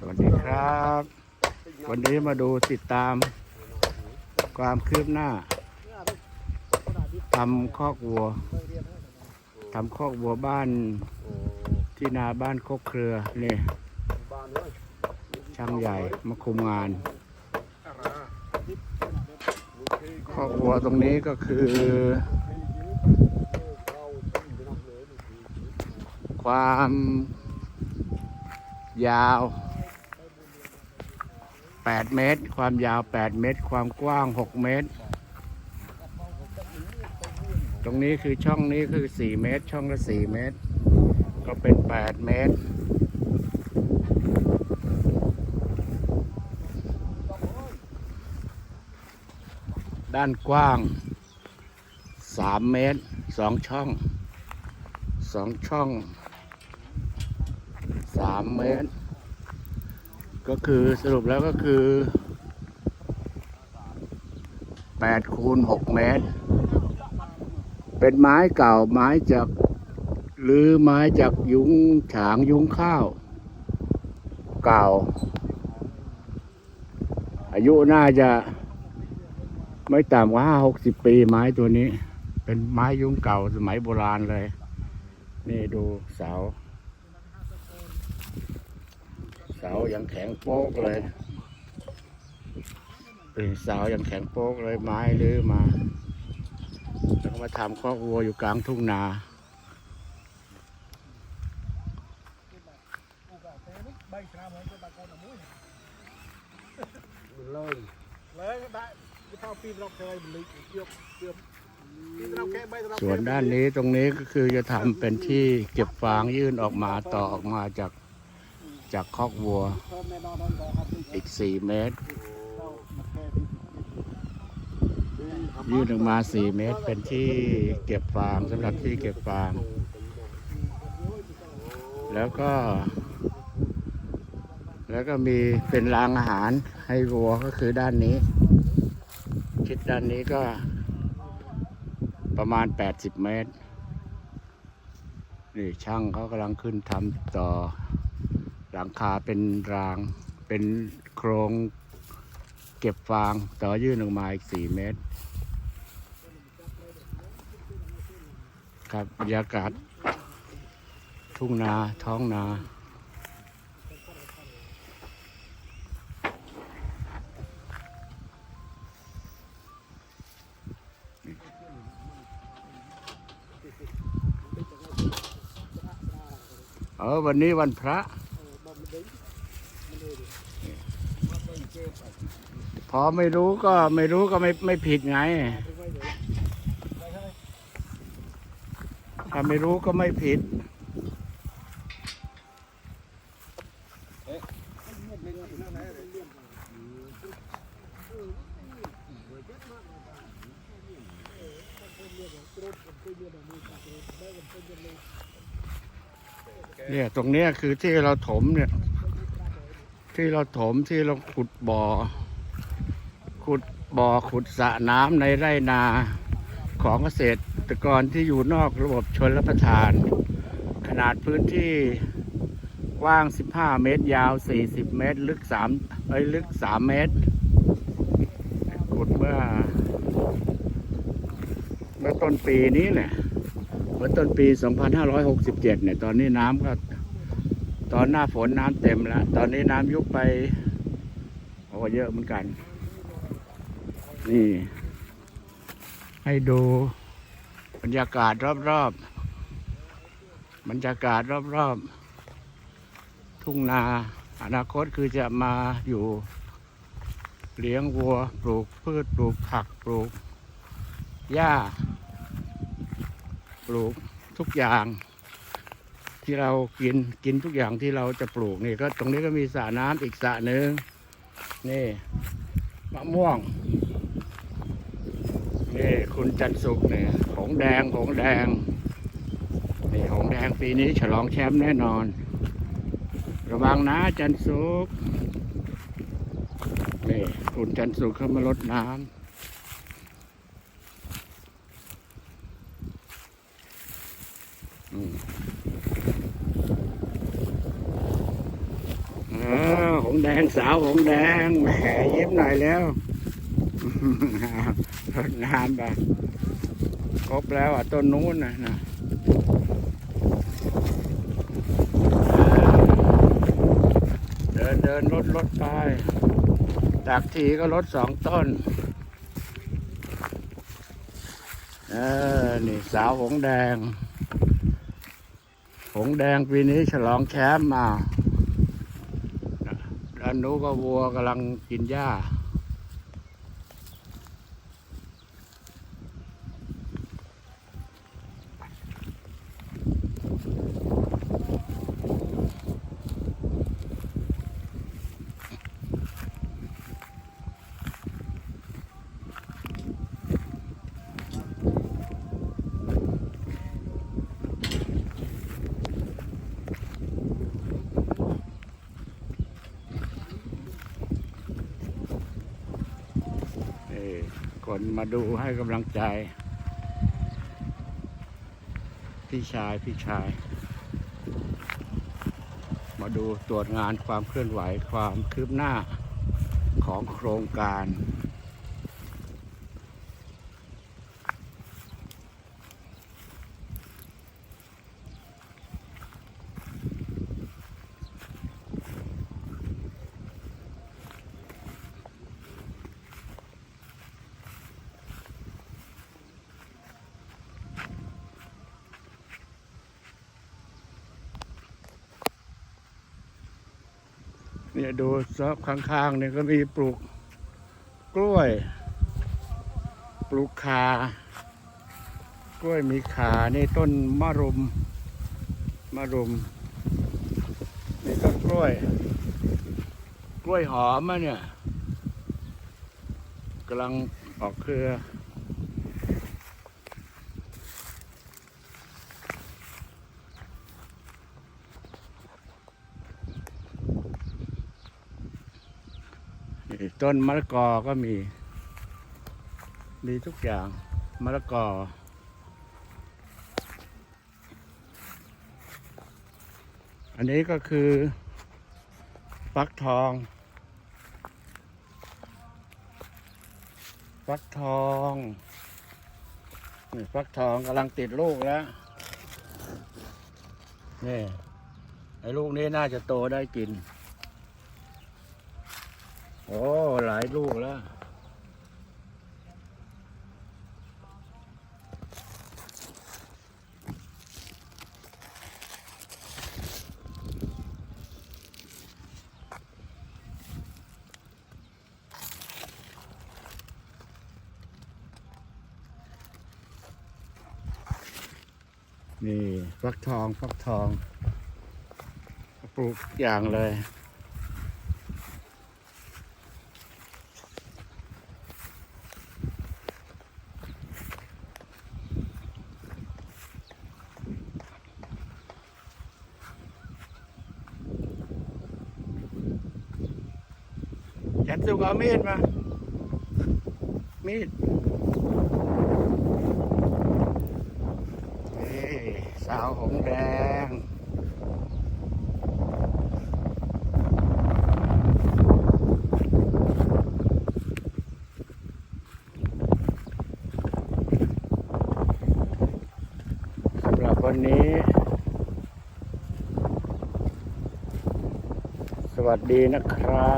สวัสดีครับ วันนี้มาดูติดตามความคืบหน้าทำคอกวัวทำคอกวัวบ้านที่นาบ้านโคกเครือนี่ช่างใหญ่มาคุมงานคอกวัวตรงนี้ก็คือ ความยาว 8 เมตร ความยาว 8 เมตร ความกว้าง 6 เมตร ตรงนี้คือช่องนี้คือ 4 เมตร ช่องละ 4 เมตร ก็เป็น 8 เมตร ด้านกว้าง 3 เมตร 2 ช่อง 2 ช่อง 3 เมตร ก็คือสรุปแล้วก็คือ8คูณ6เมตร เป็นไม้เก่าไม้จากหรือไม้จากยุ้งฉางยุ้งข้าว เก่า อายุน่าจะไม่ต่ำกว่าห้าหกสิบปีไม้ตัวนี้ เป็นไม้ยุ้งเก่าสมัยโบราณเลย นี่ดูเสา เสายังแข็งโป๊กเลยเป็นเสายังแข็งโป๊กเลยไม้ลื้อมาแล้วก็มาทำคอกวัวอยู่กลางทุ่งนาเลยเลยได้เข้าปีนเราเคยลยเกือบเกือบปีนเราแค่ใบเราส่วนด้านนี้ตรงนี้ก็คือจะทำเป็นที่เก็บฟางยื่นออกมาต่อออกมาจาก จากคอกวัวอนนั่นก็ครับอีก 4 เมตร ยื่นออกมา 4 เมตร เป็นที่เก็บฟางสำหรับที่เก็บฟาง แล้วก็ แล้วก็มีเป็นรางอาหารให้วัวก็คือด้านนี้ ชิดด้านนี้ก็ประมาณ 80 เมตร นี่ช่างเขากำลังขึ้นทำต่อ หลังคาเป็นราง เป็นโครงเก็บฟางต่อยื่นออกมาอีก4เมตร ครับบรรยากาศ ทุ่งนาท้องนาเออวันนี้วันพระ พอไม่รู้ก็ไม่รู้ก็ไม่ไม่ผิดไง ถ้าไม่รู้ก็ไม่ผิดเนี่ยตรงนี้คือที่เราถมเนี่ย ที่เราถมที่เราขุดบ่อ ขุดบ่อขุดสระน้ำในไร่นาของเกษตรกรที่อยู่นอกระบบชนรับประทาน ขนาดพื้นที่กว้าง 15 เมตร ยาว 40 เมตร ลึก3เอ้ยลึก 3 เมตรขุดเมื่อ เมื่อต้นปีนี้แหละเมื่อต้นปี 2567 เนี่ย ตอนนี้น้ำก็ ตอนหน้าฝนน้ำเต็มแล้ว ตอนนี้น้ำยุบไปโอ้เยอะเหมือนกัน นี่ ให้ดูบรรยากาศรอบๆ บรรยากาศรอบๆ ทุ่งนา อนาคตคือจะมาอยู่ เลี้ยงวัว ปลูกพืช ปลูกผัก ปลูกหญ้า ปลูกทุกอย่าง ที่เรากินกินทุกอย่างที่เราจะปลูกนี่ก็ตรงนี้ก็มีสระน้ำอีกสระหนึ่งนี่มะม่วงนี่คุณจันสุกเนี่ยหงแดงหงแดงนี่หงแดงปีนี้ฉลองแชมป์แน่นอน ระวังนะจันสุกนี่คุณจันสุกเข้ามาลดน้ำ อืมอ้าว งแดงสาวหงแดงแหมยิ้มหน่อยแล้วรดน้ำไปครบแล้วอะต้นนู้นนะนะเดินเดินรถรถไปจากทีก็รถสองต้นเออนี่สาวหงแดง หงแดงปีนี้ฉลองแชมป์มา นู้นก็วัวกำลังกินหญ้า นี่คน มาดูให้กำลังใจ พี่ชายพี่ชาย มาดูตรวจงานความเคลื่อนไหวความคืบหน้าของโครงการ เนี่ยดูซอกข้างๆเนี่ยก็มีปลูกกล้วย ปลูกคากล้วยมีขานี่ต้นมะรุมมะรุมนี่ก็กล้วย กล้วยหอมอะเนี่ยกำลังออกเครือ ต้นมะละกอก็มี มีทุกอย่างมะละกอ อันนี้ก็คือฟักทองฟักทองนี่ฟักทองกำลังติดลูกแล้วนี่ไอ้ลูกนี้น่าจะโตได้กิน โอ้หลายลูกแล้ว นี่ฟักทองฟักทอง ปลูกอย่างเลย นสุกเอามีดมา มีดนี่สาวหงแดงสำหรับวันนี้ สวัสดีนะครับ